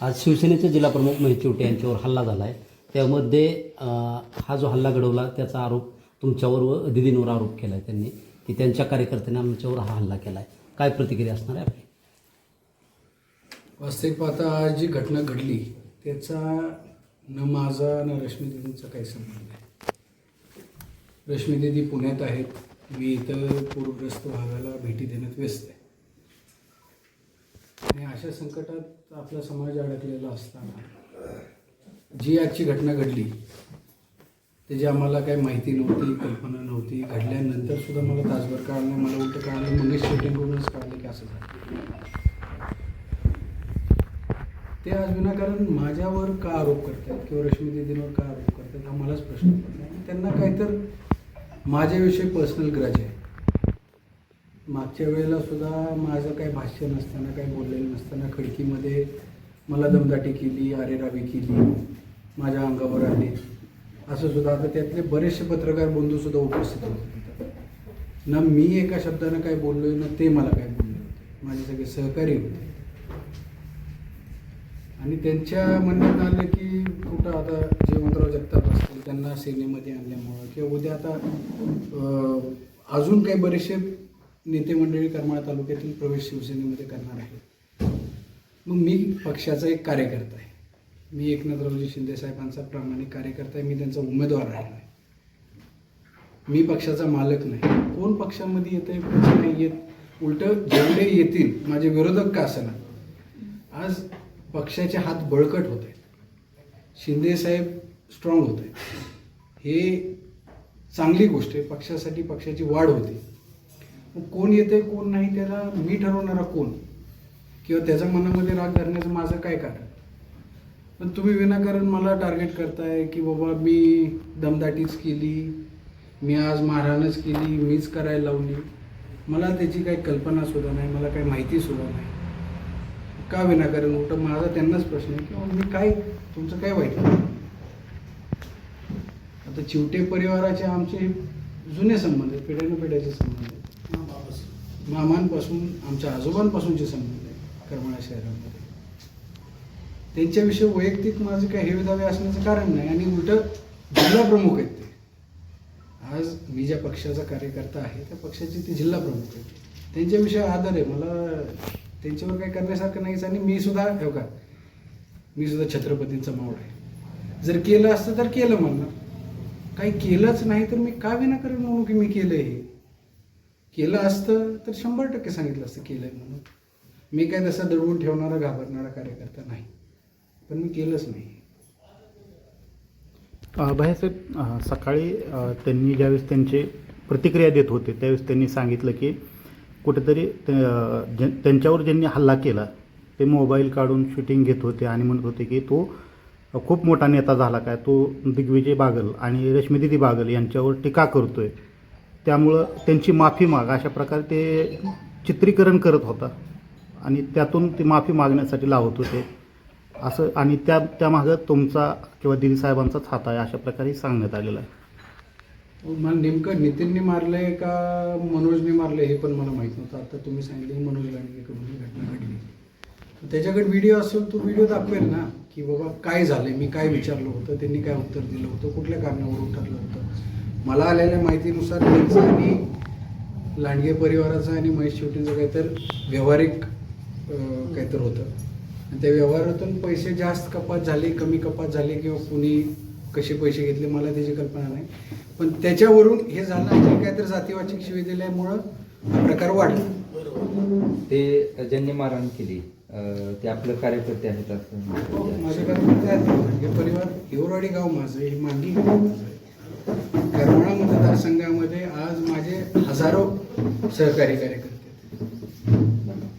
आज शिवसेनेचे जिल्हाप्रमुख महेश चिवटे यांच्यावर हल्ला झाला आहे त्यामध्ये हा जो हल्ला घडवला त्याचा आरोप तुमच्यावर व दिदींवर आरोप केला आहे त्यांनी की त्यांच्या कार्यकर्त्यांनी आमच्यावर हा हल्ला केला आहे काय प्रतिक्रिया असणार आहे आपली? वास्तविक पाहता जी घटना घडली त्याचा न माझा न रश्मी दिदींचा काही संबंध नाही. रश्मी दिदी पुण्यात आहेत. मी इथं पूरग्रस्त भागाला भेटी देण्यात व्यस्त आहे. आणि अशा संकटात आपला समाज अडकलेला असताना जी आजची घटना घडली त्याची आम्हाला काही माहिती नव्हती कल्पना नव्हती घडल्यानंतर सुद्धा मला तासभर कळलं मला उलट कळलं मंगेश शेट्टींकडूनच कळलं की असं झालं. ते आज विनाकारण माझ्यावर का आरोप करतात किंवा रश्मी दिदींवर का आरोप करतात हा मलाच प्रश्न पडला. आणि त्यांना काहीतर माझ्याविषयी पर्सनल ग्रज आहे. मागच्या वेळेला सुद्धा माझं काही भाष्य नसताना काही बोललेलं नसताना खिडकीमध्ये मला दमदाटी केली आरेरावी केली माझ्या अंगावर आली. असं सुद्धा आता त्यातले बरेचसे पत्रकार बंधू सुद्धा उपस्थित होते ना मी एका शब्दानं काय बोललोय ना ते मला काय बोलले होते. माझे सगळे सहकारी होते. आणि त्यांच्या म्हणण्यात आलं की कुठं आता जयवंतराव जगताप असतील त्यांना सेनेमध्ये आणल्यामुळं किंवा उद्या आता अजून काही बरेचसे नेते मंडळी करमाळा तालुक्यातील प्रवेश शिवसेनेमध्ये करणार आहे मग मी पक्षाचा एक कार्यकर्ता आहे. मी एकनाथरावजी शिंदे साहेबांचा प्रामाणिक कार्यकर्ता आहे. मी त्यांचा उमेदवार राहिला आहे. मी पक्षाचा मालक नाही. कोण पक्षामध्ये येते कोण नाही येत उलटं जेवढे येतील माझे विरोधक का असणार? आज पक्षाचे हात बळकट होत आहेत. शिंदे साहेब स्ट्रॉंग होत आहेत. हे चांगली गोष्ट आहे. पक्षासाठी पक्षाची वाढ होते. मग कोण येते कोण नाही त्याला मी ठरवणारा कोण? किंवा त्याच्या मनामध्ये राग धरण्याचं माझं काय कारण? पण तुम्ही विनाकारण मला टार्गेट करताय की बाबा मी दमदाटीच केली मी आज मारहाणच केली मीच करायला लावली. मला त्याची काही कल्पना सुद्धा नाही मला काही माहिती सुद्धा नाही. का विनाकारण? उलट माझा त्यांनाच प्रश्न आहे किंवा मी काय तुमचं काय वाईट आता चिवटे परिवाराचे आमचे जुने संबंध आहेत पिढ्यानं पिढ्याचे संबंध आहेत. मामांपासून आमच्या आजोबांपासूनचे संबंध आहे करमाळा शहरामध्ये. त्यांच्याविषयी वैयक्तिक माझे काही हेवेदावे असण्याचं कारण नाही आणि उलट जिल्हा प्रमुख आहेत ते. आज मी ज्या पक्षाचा कार्यकर्ता आहे त्या पक्षाचे ते जिल्हा प्रमुख आहेत. त्यांच्याविषयी आदर आहे मला त्यांच्यावर काही करण्यासारखं नाहीच आणि मी सुद्धा हो का मी सुद्धा छत्रपतींचा मावळ आहे. जर केलं असतं तर केलं म्हणणार. काही केलंच नाही तर मी का विनाकारण म्हणू की मी केलं हे? केलं असतं तर शंभर टक्के सांगितलं असतं केलं आहे म्हणून. मी काय तसा दडवून ठेवणारा घाबरणारा कार्यकर्ता नाही. पण मी केलंच नाही. भाईसाहेब सकाळी त्यांनी ज्यावेळेस त्यांचे प्रतिक्रिया देत होते त्यावेळेस त्यांनी सांगितलं की कुठेतरी ते, त्यांच्यावर ज्यांनी हल्ला केला ते मोबाईल काढून शूटिंग घेत होते आणि म्हणत होते की तो खूप मोठा नेता झाला काय? तो दिग्विजय बागल आणि रश्मीदिदी बागल यांच्यावर टीका करतोय. त्यामुळं त्यांची माफी माग. अशा प्रकारे ते चित्रीकरण करत होता. आणि त्यातून ती माफी मागण्यासाठी लावत होते. असं आणि त्या त्यामागं तुमचा किंवा दिदी साहेबांचाच हात आहे अशा प्रकारे सांगण्यात आलेलं आहे. मला नेमकं नितीनने मारलंय का मनोजने मारलंय हे पण मला माहीत नव्हतं. आता तुम्ही सांगितलं मनोज लांडगेकडून घटना घडली. तर त्याच्याकडे व्हिडिओ असेल तो व्हिडिओ दाखवेल ना की बाबा काय झालं मी काय विचारलं होतं त्यांनी काय उत्तर दिलं होतं कुठल्या कारणावरून ठरलं होतं. मला आलेल्या माहितीनुसार त्यांचं आणि लांडगे परिवाराचं आणि महेश शेवटींचं काहीतरी व्यावहारिक काहीतरी होतं. आणि त्या व्यवहारातून पैसे जास्त कपात झाले कमी कपात झाले किंवा कुणी कसे पैसे घेतले मला त्याची कल्पना नाही. पण त्याच्यावरून हे झालं आणि काहीतरी जातीवाचक शिवी दिल्यामुळं हा प्रकार वाढला. ते ज्यांनी मारहाण केली ते आपलं कार्यकर्ते आहेत असं हो, माझे कार्यकर्ते आहेत मांडगे परिवार हिवरवाडी गाव माझं हे मांडगी गाव माझं करमाळा मतदारसंघामध्ये आज माझे हजारो सहकारी कार्यकर्ते.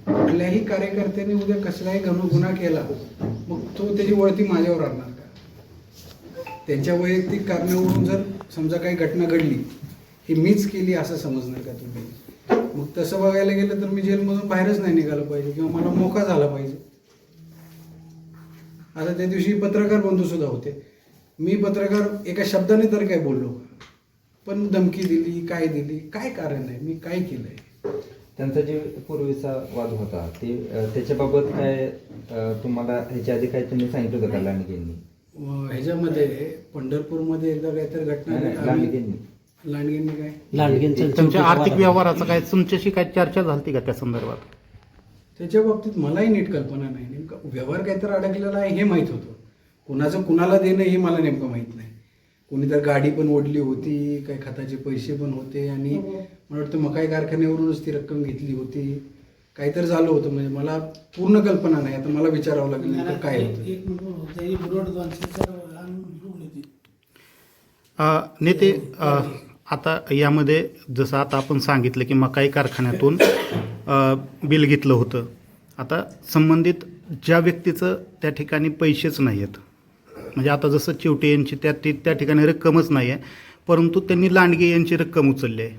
कुठल्याही कार्यकर्त्याने उद्या कसलाही गुन्हा केला मग तो त्याची वळती माझ्यावर आणणार का? त्यांच्या वैयक्तिक कारणावरून जर समजा काही घटना घडली ही मीच केली असं समजणार का तुम्ही? मग तसं बघायला गेलं तर मी जेलमधून बाहेरच नाही निघालं पाहिजे किंवा मला मोका झाला पाहिजे. आता त्या दिवशी पत्रकार बंधू सुद्धा होते. मी पत्रकार एका शब्दाने तर काय बोललो? पण धमकी दिली काय दिली काय कारण आहे? मी काय केलंय? त्यांचा जे पूर्वीचा वाद होता ते त्याच्याबाबत काय तुम्हाला ह्याच्या आधी काय त्यांनी सांगितलं होतं का लांडगेंनी? ह्याच्यामध्ये पंढरपूरमध्ये एकदा काहीतरी घटना लांडगेंनी. लांडगेंनी काय? लांडगेंचं त्यांच्या चिवटेचं आर्थिक व्यवहाराचं काय तुमच्याशी काय चर्चा झाली का त्या संदर्भात? त्याच्या बाबतीत मलाही नीट कल्पना नाही. नेमकं व्यवहार काहीतरी अडकलेला आहे हे माहीत होतं. कुणाचं कुणाला देणं हे मला नेमकं माहीत नाही. कोणी तर गाडी पण ओढली होती काही खताचे पैसे पण होते आणि मला वाटतं मकाई कारखान्यावरूनच ती रक्कम घेतली होती. काहीतरी झालं होतं म्हणजे मला पूर्ण कल्पना नाही. आता मला विचारावं लागेल नेमकं काय होतं. नेते अ, आता यामध्ये जसं आता आपण सांगितलं की मकाई कारखान्यातून बिल घेतलं होतं. आता संबंधित ज्या व्यक्तीचं त्या ठिकाणी पैसेच नाही आहेत म्हणजे आता जसं चिवटे यांची त्या त्या ठिकाणी रक्कमच नाही आहे परंतु त्यांनी लांडगे यांची रक्कम उचलली आहे.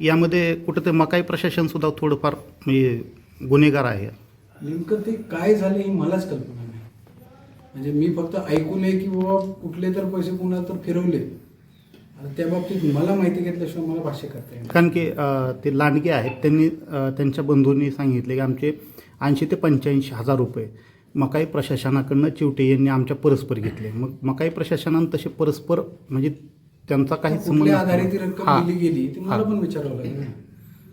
यामध्ये कुठं ते मकाई प्रशासनसुद्धा थोडंफार म्हणजे गुन्हेगार आहे. नेमकं ते काय झालं ही मलाच कल्पना नाही. म्हणजे मी फक्त ऐकून आहे की बाबा कुठले तर पैसे कुणाला तर फिरवले. त्या बाबतीत मला माहिती घेतल्याशिवाय मला भाष्य करता येईल कारण की ते लांडगे आहेत. त्यांनी त्यांच्या बंधूंनी सांगितले की आमचे ऐंशी ते पंच्याऐंशी हजार रुपये मकाई प्रशासनाकडनं चिवटे यांनी आमच्या परस्पर घेतले. मग मकाई प्रशासनानं तसे परस्पर म्हणजे त्यांचा काही संबंध कुठल्या आधारे ती रक्कम. दिली गेली ते मला. पण विचारावं लागेल.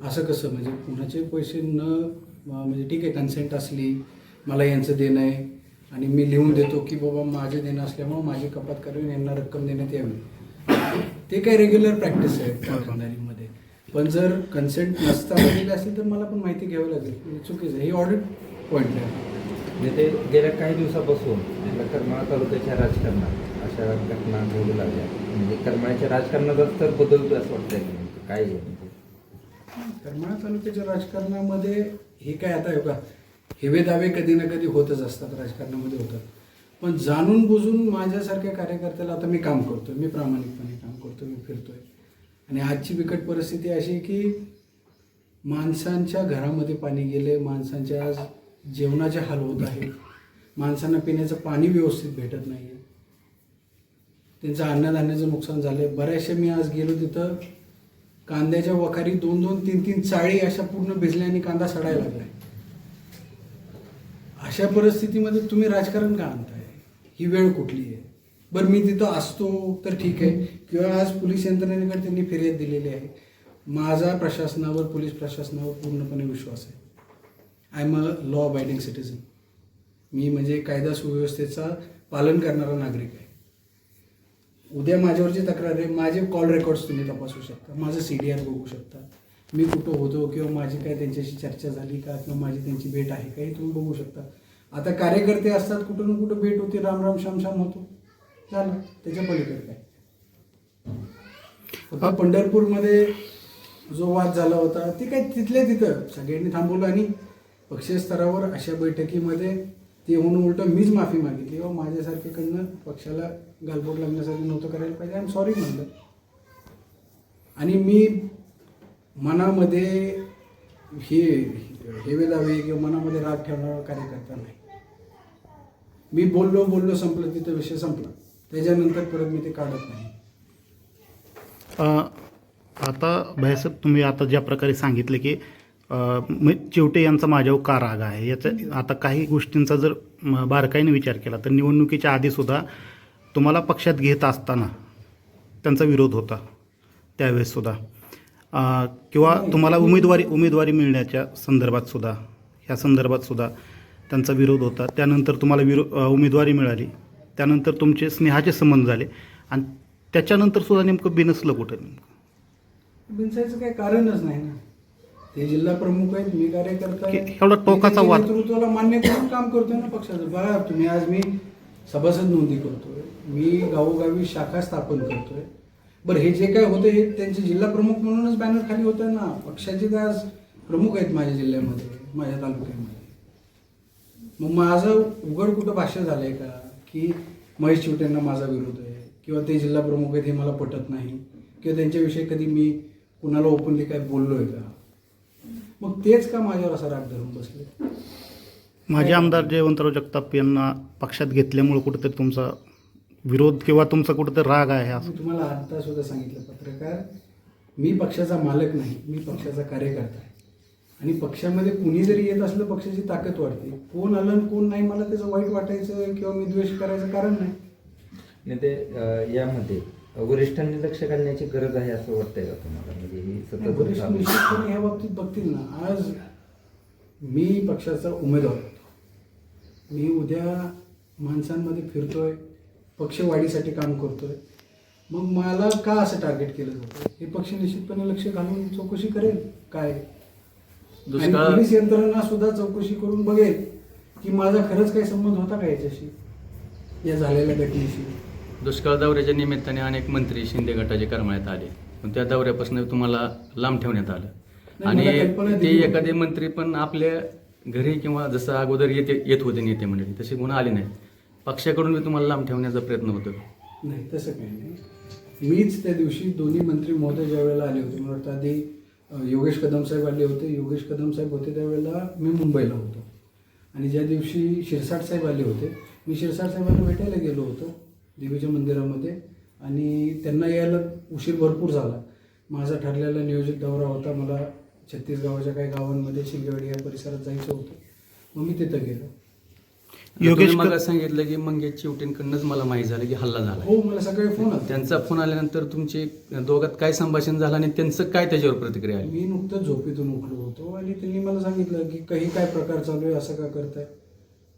असं कसं? म्हणजे कुणाचे पैसे न म्हणजे ठीक आहे कन्सेंट असली मला यांचं देणं आहे आणि मी लिहून देतो की बाबा माझे देणं असल्यामुळे माझी कपात करून यांना रक्कम देण्यात यावी. ते काय रेग्युलर प्रॅक्टिस आहे कारखानदारीमध्ये पण जर कन्सेंट नसताना दिले असेल तर मला पण माहिती घ्यावी लागेल. हे चुकीचं आहे. हे ऑडिट पॉईंट आहे. म्हणजे म्हणजे ते गेल्या काही दिवसापासून करमाळा तालुक्याच्या राजकारणात अशा घटना घडू लागल्या. म्हणजे करमाळ्याच्या राजकारणाचा तर बदलतोय असं वाटतंय काय आहे करमाळा तालुक्याच्या राजकारणामध्ये हे काय आता का हेवे दावे कधी ना कधी होतच असतात राजकारणामध्ये होतात. पण जाणून बुजून माझ्यासारख्या कार्यकर्त्याला आता मी काम करतो मी प्रामाणिकपणे काम करतो मी फिरतोय. आणि आजची बिकट परिस्थिती अशी आहे की माणसांच्या घरामध्ये पाणी गेले माणसांच्या आज जेवणाचे हाल होत आहेत. माणसांना पिण्याचं पाणी व्यवस्थित भेटत नाही त्यांचं अन्नधान्याचं नुकसान झालंय. बऱ्याचशा मी आज गेलो तिथं. कांद्याच्या वखारी दोन दोन तीन तीन चाळी अशा पूर्ण भिजल्या आणि कांदा सडायला लागलाय. अशा परिस्थितीमध्ये तुम्ही राजकारण का आणताय? ही वेळ कुठली आहे? बरं मी तिथं असतो तर ठीक आहे. किंवा आज पोलीस यंत्रणेकडे त्यांनी फिर्याद दिलेली आहे. माझा प्रशासनावर पोलीस प्रशासनावर पूर्णपणे विश्वास आहे. I am a law abiding citizen मी म्हणजे कायदा सुव्यवस्थेचा पालन करणारा नागरिक आहे. उद्या माझ्यावरची तक्रार आहे माझे कॉल रेकॉर्ड्स तुम्ही तपासू शकता माझं सी डी आर बघू शकता. मी कुठं होतो किंवा माझी काय त्यांच्याशी चर्चा झाली का किंवा माझी त्यांची भेट आहे का हे तुम्ही बघू शकता. आता कार्यकर्ते असतात कुठं ना कुठं भेट होते राम राम श्याम श्याम होतो. झालं त्याच्या पलीकडे काय? पंढरपूरमध्ये जो वाद झाला होता ते काय तिथल्या तिथं सगळ्यांनी थांबवलं आणि पक्षस्तरावर अशा बैठकीमध्ये ते होऊन उलटं मीच माफी मागितली. व माझ्यासारखेकडनं पक्षाला गालबोट लागण्यासाठी नव्हतं करायला पाहिजे. आय एम सॉरी म्हणलं. आणि मी मनामध्ये हे हेवे दावे किंवा मनामध्ये राग ठेवणारा कार्यकर्ता नाही. मी बोललो बोललो संपलं. तिथं विषय संपला. त्याच्यानंतर परत मी ते काढत नाही. आता भैयासाहेब तुम्ही आता ज्या प्रकारे सांगितले की चिवटे यांचा माझ्यावर का राग आहे? याचा आता काही गोष्टींचा जर बारकाईने विचार केला तर निवडणुकीच्या आधीसुद्धा तुम्हाला पक्षात घेत असताना त्यांचा विरोध होता त्यावेळेससुद्धा किंवा तुम्हाला उमेदवारी उमेदवारी मिळण्याच्या संदर्भातसुद्धा ह्या संदर्भातसुद्धा त्यांचा विरोध होता. त्यानंतर तुम्हाला विरो उमेदवारी मिळाली. त्यानंतर तुमचे स्नेहाचे संबंध झाले. आणि त्याच्यानंतर सुद्धा नेमकं बिनसलं कुठं? नेमकं बिनसायचं काही कारणच नाही ना. ते जिल्हा प्रमुख आहेत मी कार्यकर्ता आहे. की एवढा टोकाचा मी त्यांच्या वाद. नेतृत्वाला मान्य करून काम करतोय ना पक्षाचं. बघा तुम्ही आज मी सभासद नोंदी करतोय मी गावोगावी शाखा स्थापन करतोय. बरं हे जे काय होतं हे त्यांचे जिल्हा प्रमुख म्हणूनच बॅनर खाली होतं ना. पक्षाचे ते आज प्रमुख आहेत माझ्या जिल्ह्यामध्ये माझ्या तालुक्यामध्ये. मग माझं उघड कुठं भाष्य झालंय का? की महेश चिवटेंना माझा विरोध आहे किंवा ते जिल्हा प्रमुख आहेत हे मला पटत नाही किंवा त्यांच्याविषयी कधी मी कुणाला ओपनली काय बोललोय का? मग तेच का माझ्यावर असा राग धरून बसले? माजी आमदार जयवंतराव जगताप यांना पक्षात घेतल्यामुळे कुठेतरी तुमचा विरोध किंवा तुमचा कुठेतरी राग आहे असं? मी तुम्हाला आता सुद्धा सांगितलं पत्रकार. मी पक्षाचा मालक नाही मी पक्षाचा कार्यकर्ता आहे. आणि पक्षामध्ये कुणी जरी येत असलं पक्षाची ताकद वाढते. कोण आलं आणि कोण नाही मला त्याचं वाईट वाटायचं किंवा मी द्वेष करायचं कारण नाही. आणि ते अं, यामध्ये वरिष्ठांनी लक्ष घालण्याची गरज आहे असं वाटतंय का तुम्हाला? म्हणजे ही सतत वरिष्ठ चालू- निश्चितपणे ह्या बाबतीत बघतील ना. आज मी पक्षाचा उमेदवार होतो. मी उद्या माणसांमध्ये फिरतोय पक्षवाढीसाठी काम करतोय. मग मला का असं टार्गेट केलं जातं? हे पक्ष निश्चितपणे लक्ष घालून चौकशी करेल काय? आणि दुष्काळ पोलीस यंत्रणा सुद्धा चौकशी करून बघेल की माझा खरंच काही संबंध होता का याच्याशी? या झालेल्या घटनेशी? दुष्काळ दौऱ्याच्या निमित्ताने अनेक मंत्री शिंदे गटाचे करमाळ्यात आले. पण त्या दौऱ्यापासून तुम्हाला लांब ठेवण्यात आलं. आणि ते. एखादे मंत्री पण आपल्या घरी किंवा जसं अगोदर येते येत होते नेते मंडळी तसे गुन्हा आले नाहीत. पक्षाकडून मी तुम्हाला लांब ठेवण्याचा प्रयत्न होतो. नाही तसं काही नाही. मीच त्या दिवशी दोन्ही मंत्री महोदय ज्या वेळेला आले होते मला वाटतं आधी योगेश कदम साहेब आले होते. योगेश कदम साहेब होते त्यावेळेला मी मुंबईला होतो. आणि ज्या दिवशी शिरसाट साहेब आले होते मी शिरसाट साहेबांना भेटायला गेलो होतो. देवीच्या मंदिरामध्ये. आणि त्यांना यायला उशीर भरपूर झाला. माझा ठरलेला नियोजित दौरा होता. मला छत्तीसगावच्या काही गावांमध्ये शिंगेवाडी या परिसरात जायचं होतं. मग मी तिथं गेलो. योगेश मग सांगितलं की मंगेश चिवटेंकडनंच मला माहीत झालं की हल्ला झाला. हो मला सकाळी फोन आला. त्यांचा फोन आल्यानंतर तुमचे दोघात काय संभाषण झालं आणि त्यांचं काय त्याच्यावर प्रतिक्रिया आली? मी नुकतंच झोपेतून उठलो होतो आणि त्यांनी मला सांगितलं की काही काय प्रकार चालू आहे असं का करताय?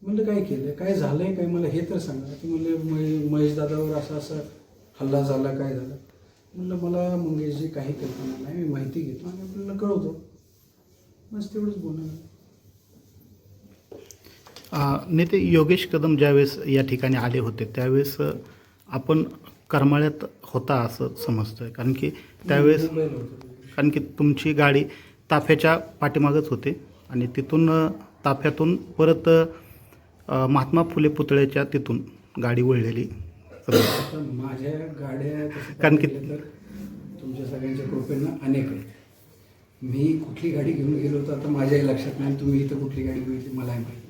म्हणलं काय केलं काय झालंय? काय? मला हे तर सांगा. ते म्हणले महे- महेश दादावर असा असा हल्ला झाला काय झाला? म्हणलं मला मंगेशजी काही कल्पना नाही मी माहिती घेतो आणि आपल्याला कळवतो. बस तेवढंच बोलणं अ, नेते योगेश कदम ज्यावेळेस या ठिकाणी आले होते त्यावेळेस आपण करमाळ्यात होता असं समजतोय. कारण की त्यावेळेस कारण की तुमची गाडी ताफ्याच्या पाठीमागच होते आणि तिथून ताफ्यातून परत महात्मा फुले पुतळ्याच्या तिथून गाडी वळलेली. माझ्या गाड्या कारण की- तुमच्या सगळ्यांच्या कृपेनं अनेक आहेत. मी कुठली गाडी घेऊन गेलो होतो आता माझ्याही लक्षात नाही तुम्ही इथं कुठली गाडी बघितली मलाही माहिती